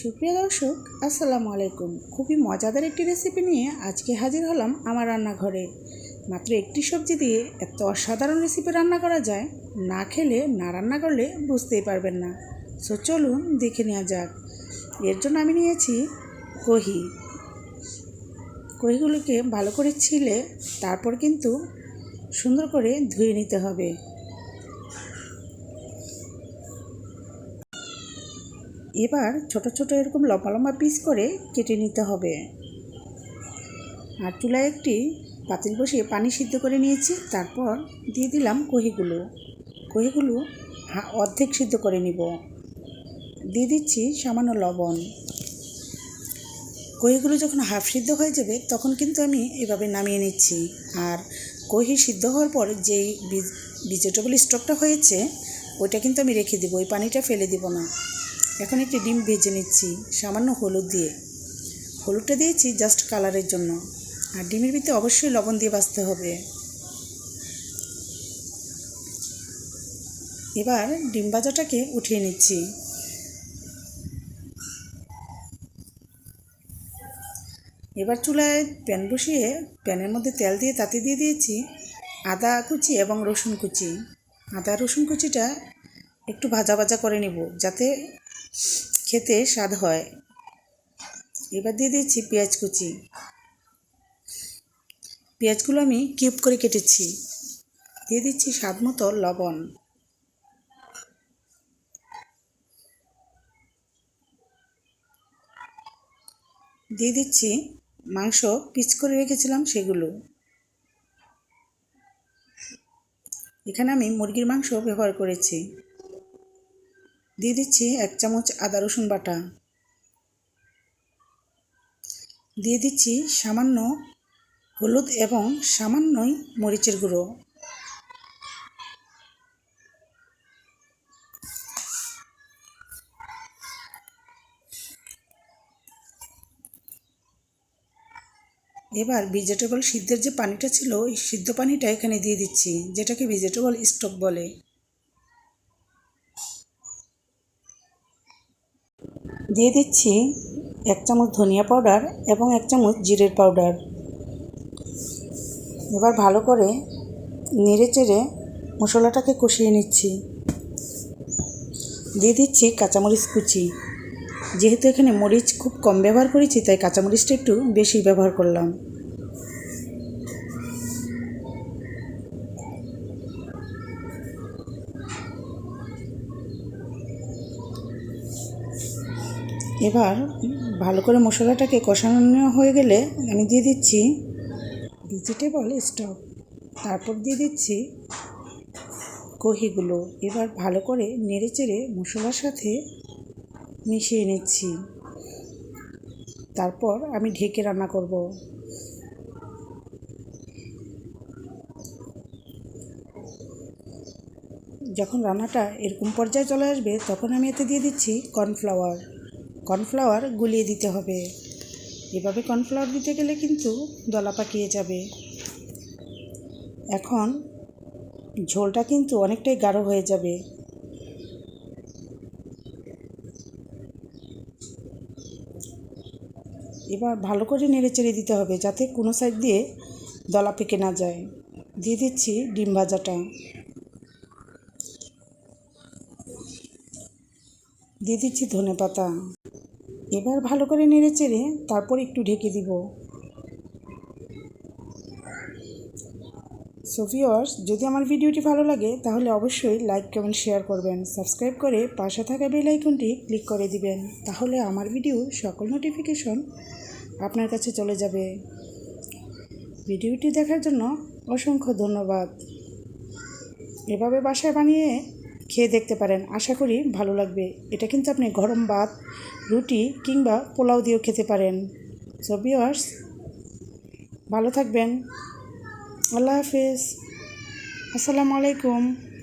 সুপ্রিয় দর্শক, আসসালামু আলাইকুম। খুবই মজাদার একটি রেসিপি নিয়ে আজকে হাজির হলাম আমার রান্নাঘরে। মাত্র একটি সবজি দিয়ে এত অসাধারণ রেসিপি রান্না করা যায়, না খেলে, না রান্না করলে বুঝতেই পারবেন না। সো চলুন দেখে নেওয়া যাক। এর জন্য আমি নিয়েছি কহি। কহিগুলোকে ভালো করে ছিলে, তারপর কিন্তু সুন্দর করে ধুয়ে নিতে হবে। এবার ছোট ছোট এরকম লম্বা লম্বা পিস করে কেটে নিতে হবে। আর চুলায় একটি পাতিল বসিয়ে পানি সিদ্ধ করে নিয়েছি। তারপর দিয়ে দিলাম কহিগুলো। কহিগুলো অর্ধেক সিদ্ধ করে নিব। দিয়ে দিচ্ছি সামান্য লবণ। কহিগুলো যখন হাফ সিদ্ধ হয়ে যাবে, তখন কিন্তু আমি এভাবে নামিয়ে নিচ্ছি। আর কহি সিদ্ধ হওয়ার পর যেই ভেজিটেবল স্টকটা হয়েছে, ওইটা কিন্তু আমি রেখে দেবো। ওই পানিটা ফেলে দিব না। এখন একটি ডিম ভেজে নিচ্ছি, সামান্য হলুদ দিয়ে। হলুদটা দিয়েছি জাস্ট কালারের জন্য। আর ডিমের ভিতরে অবশ্যই লবণ দিয়ে বাছতে হবে। এবার ডিম ভাজাটাকে উঠিয়ে নিচ্ছি। এবার চুলায় প্যান বসিয়ে প্যানের মধ্যে তেল দিয়ে তাতে দিয়ে দিয়েছি আদা কুচি এবং রসুন কুচি। আদা রসুন কুচিটা একটু ভাজা ভাজা করে নেব, যাতে খেতে স্বাদ হয়। এবার দিয়ে দিয়েছি পেঁয়াজ কুচি। পেঁয়াজগুলো আমি কিউব করে কেটেছি। দিয়ে দিচ্ছি স্বাদ মতো লবণ। দিয়ে দিচ্ছি মাংস পিচ করে রেখেছিলাম সেগুলো। এখানে আমি মুরগির মাংস ব্যবহার করেছি। দিয়ে দিচ্ছি এক চামচ আদা রসুন বাটা। দিয়ে দিচ্ছি সামান্য হলুদ এবং সামান্যই মরিচের গুঁড়ো। এবার ভেজিটেবল সিদ্ধের যে পানিটা ছিল ওই সিদ্ধ পানিটা এখানে দিয়ে দিচ্ছি, যেটাকে ভেজিটেবল স্টক বলে। দিয়ে দিচ্ছি এক চামচ ধনিয়া পাউডার এবং এক চামচ জিরের পাউডার। এবার ভালো করে নেড়ে চেড়ে মশলাটাকে কষিয়ে নিচ্ছি। দিয়ে দিচ্ছি কাঁচামরিচ কুচি। যেহেতু এখানে মরিচ খুব কম ব্যবহার করেছি, তাই কাঁচামরিচটা একটু বেশি ব্যবহার করলাম। এবার ভালো করে মশলাটাকে কষানো হয়ে গেলে আমি দিয়ে দিচ্ছি ভেজিটেবল স্টক তারপর দিয়ে দিচ্ছি কহিগুলো। এবার ভালো করে নেড়ে চেড়ে মশলার সাথে মিশিয়ে নিচ্ছি। তারপর আমি ঢেকে রান্না করব। যখন রান্নাটা এরকম পর্যায়ে চলে আসবে, তখন আমি এতে দিয়ে দিচ্ছি কর্নফ্লাওয়ার কর্নফ্লাওয়ার গুলিয়ে দিতে হবে। এভাবে কর্নফ্লাওয়ার দিতে গেলে কিন্তু দলা পাকিয়ে যাবে। এখন ঝোলটা কিন্তু অনেকটাই গাঢ় হয়ে যাবে। এবার ভালো করে নেড়ে চেড়ে দিতে হবে যাতে কোনো সাইড দিয়ে দলা পেকে না যায়। দিয়ে দিচ্ছি ডিম ভাজাটা। দিয়ে দিচ্ছি ধনে পাতা এবার ভালো করে নেড়ে চেড়ে তারপর একটু ঢেকে দিব। সো ভিওয়ার্স যদি আমার ভিডিওটি ভালো লাগে, তাহলে অবশ্যই লাইক কমেন্ট শেয়ার করবেন। সাবস্ক্রাইব করে পাশে থাকা বেল আইকনটি ক্লিক করে দিবেন। তাহলে আমার ভিডিও সকল নোটিফিকেশন আপনার কাছে চলে যাবে। ভিডিওটি দেখার জন্য অসংখ্য ধন্যবাদ। এভাবে বাসায় বানিয়ে খেয়ে দেখতে পারেন। আশা করি ভালো লাগবে। এটা কিন্তু আপনি গরম ভাত, রুটি কিংবা পোলাও দিয়েও খেতে পারেন। সো ভিওয়ার্স ভালো থাকবেন। আল্লাহ হাফিজ। আসসালামু আলাইকুম।